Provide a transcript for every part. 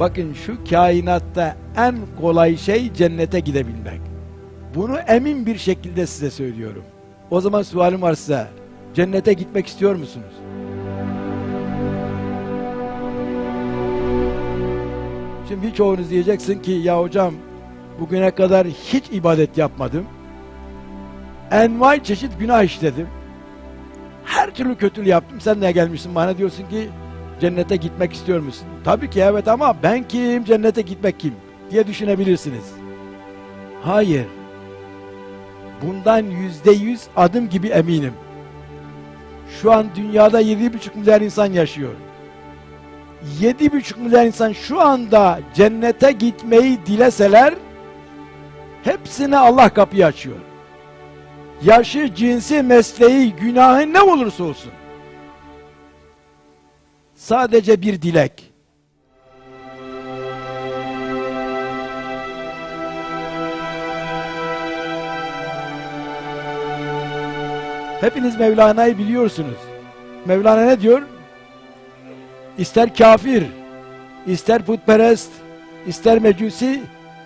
Bakın şu kainatta en kolay şey cennete gidebilmek. Bunu emin bir şekilde size söylüyorum. O zaman sualim var size. Cennete gitmek istiyor musunuz? Şimdi birçoğunuz diyeceksin ki ya hocam bugüne kadar hiç ibadet yapmadım. Envai çeşit günah işledim. Her türlü kötülüğü yaptım. Sen ne gelmişsin bana diyorsun ki cennete gitmek istiyor musun? Tabii ki evet ama ben kim, cennete gitmek kim diye düşünebilirsiniz. Hayır. Bundan yüzde yüz adım gibi eminim. Şu an dünyada yedi buçuk milyar insan yaşıyor. Yedi buçuk milyar insan şu anda cennete gitmeyi dileseler hepsine Allah kapıyı açıyor. Yaşı, cinsi, mesleği, günahı ne olursa olsun. Sadece bir dilek. Hepiniz Mevlana'yı biliyorsunuz. Mevlana ne diyor? İster kafir, ister putperest, ister mecusi,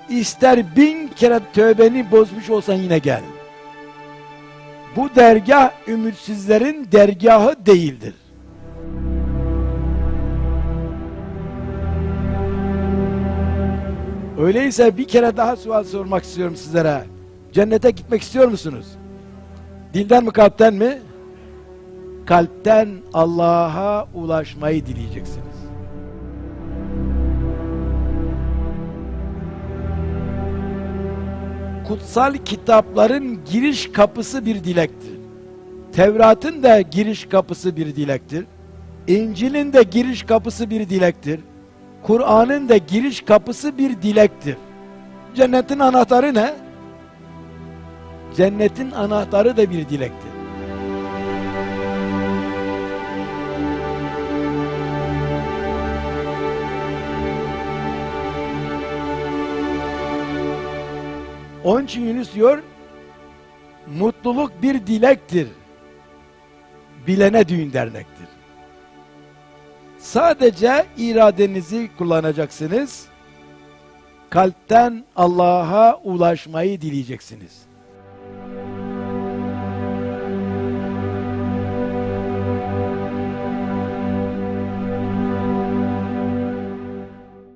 ister bin kere tövbeni bozmuş olsan yine gel. Bu dergah ümitsizlerin dergahı değildir. Öyleyse bir kere daha sual sormak istiyorum sizlere. Cennete gitmek istiyor musunuz? Dilden mi kalpten mi? Kalpten Allah'a ulaşmayı dileyeceksiniz. Kutsal kitapların giriş kapısı bir dilektir. Tevrat'ın da giriş kapısı bir dilektir. İncil'in de giriş kapısı bir dilektir. Kur'an'ın da giriş kapısı bir dilektir. Cennetin anahtarı ne? Cennetin anahtarı da bir dilektir. Onun için Yunus diyor, mutluluk bir dilektir. Bilene düğün dernektir. Sadece iradenizi kullanacaksınız. Kalpten Allah'a ulaşmayı dileyeceksiniz.